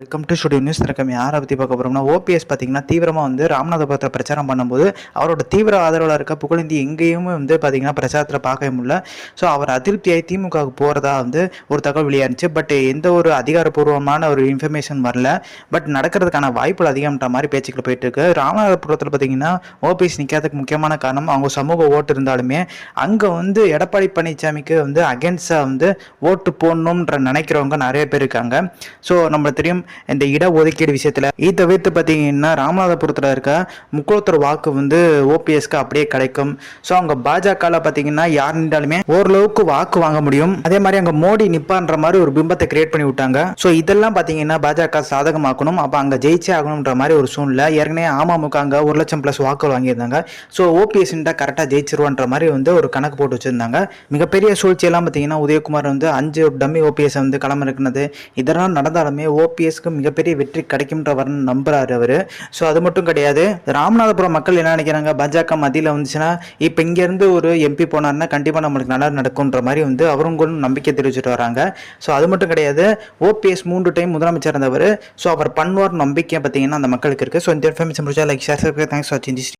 Welcome to studio news திறக்கம். யாரை பற்றி பார்க்க போகிறோம்னா ஓபிஎஸ் பார்த்தீங்கன்னா தீவிரமாக வந்து ராமநாதபுரத்தில் பிரச்சாரம் பண்ணும்போது அவரோட தீவிர ஆதரவாளர் இருக்க புகழேந்தி எங்கேயுமே வந்து பார்த்தீங்கன்னா பிரச்சாரத்தில் பார்க்கவே முடியல. ஸோ அவர் அதிருப்தியாகி திமுகவுக்கு போகிறதா வந்து ஒரு தகவல் வெளியாயிருச்சு பட் எந்த ஒரு அதிகாரப்பூர்வமான ஒரு இன்ஃபர்மேஷன் வரல. பட் நடக்கிறதுக்கான வாய்ப்புகள் அதிகம்ன்ற மாதிரி பேச்சுக்கள் போயிட்டு இருக்கு ராமநாதபுரத்தில் பார்த்தீங்கன்னா ஓபிஎஸ் நிற்காததுக்கு முக்கியமான காரணம் அவங்க சமூக ஓட்டு இருந்தாலுமே அங்கே வந்து எடப்பாடி பழனிசாமிக்கு வந்து அகேன்ஸ்டாக வந்து ஓட்டு போடணுன்ற நினைக்கிறவங்க நிறைய பேர் இருக்காங்க. ஸோ நம்மளுக்கு தெரியும் இந்த இட ஒதுக்கீடு விஷயத்தில். இதை தவிர்த்து பார்த்தீங்கன்னா ராமநாதபுரத்தில் இருக்க முக்குளத்தூர் வாக்கு வந்து ஓபிஎஸ்க்கு அப்படியே கிடைக்கும். ஸோ அவங்க பாஜகவில் பார்த்தீங்கன்னா யார் நின்றாலுமே ஓரளவுக்கு வாக்கு வாங்க முடியும். அதே மாதிரி அங்கே மோடி நிப்பான்ற மாதிரி ஒரு பிம்பத்தை கிரியேட் பண்ணி விட்டாங்க. ஸோ இதெல்லாம் பார்த்தீங்கன்னா பாஜக சாதகமாக்கணும். அப்போ அங்கே ஜெயிச்சே ஆகணுன்ற மாதிரி ஒரு சூழ்நிலை. ஏற்கனவே அமமுக அங்கே ஒரு லட்சம் ப்ளஸ் வாக்குகள் வாங்கியிருந்தாங்க. ஸோ ஓபிஎஸ் கரெக்டாக ஜெயிச்சிருவான்ற மாதிரி வந்து ஒரு கணக்கு போட்டு வச்சிருந்தாங்க. மிகப்பெரிய சூழ்ச்சியெல்லாம் பார்த்தீங்கன்னா உதயகுமார் வந்து அஞ்சு டம்மி ஓபிஎஸ் வந்து களம் இருக்கிறது இதெல்லாம் நடந்தாலுமே ஓபிஎஸ் ஓபிஎஸ்க்கு மிகப்பெரிய வெற்றி கிடைக்கும்ன்றவர் நம்புறாரு அவர். ஸோ அது மட்டும் கிடையாது. ராமநாதபுரம் மக்கள் என்ன நினைக்கிறாங்க? பாஜக மத்தியில் வந்துச்சுன்னா இப்போ இங்கேருந்து ஒரு எம்பி போனார்னா கண்டிப்பாக நம்மளுக்கு நல்லா நடக்கும்ன்ற மாதிரி வந்து அவங்களும் நம்பிக்கை தெரிவிச்சுட்டு வராங்க. ஸோ அது மட்டும் கிடையாது. ஓபிஎஸ் மூன்று டைம் முதலமைச்சர் இருந்தவர். ஸோ அவர் பண்ணுவார் நம்பிக்கை பார்த்தீங்கன்னா அந்த மக்களுக்கு இருக்குது ஸோ இந்த இன்ஃபர்மேஷன் முடிச்சா like share thanks for change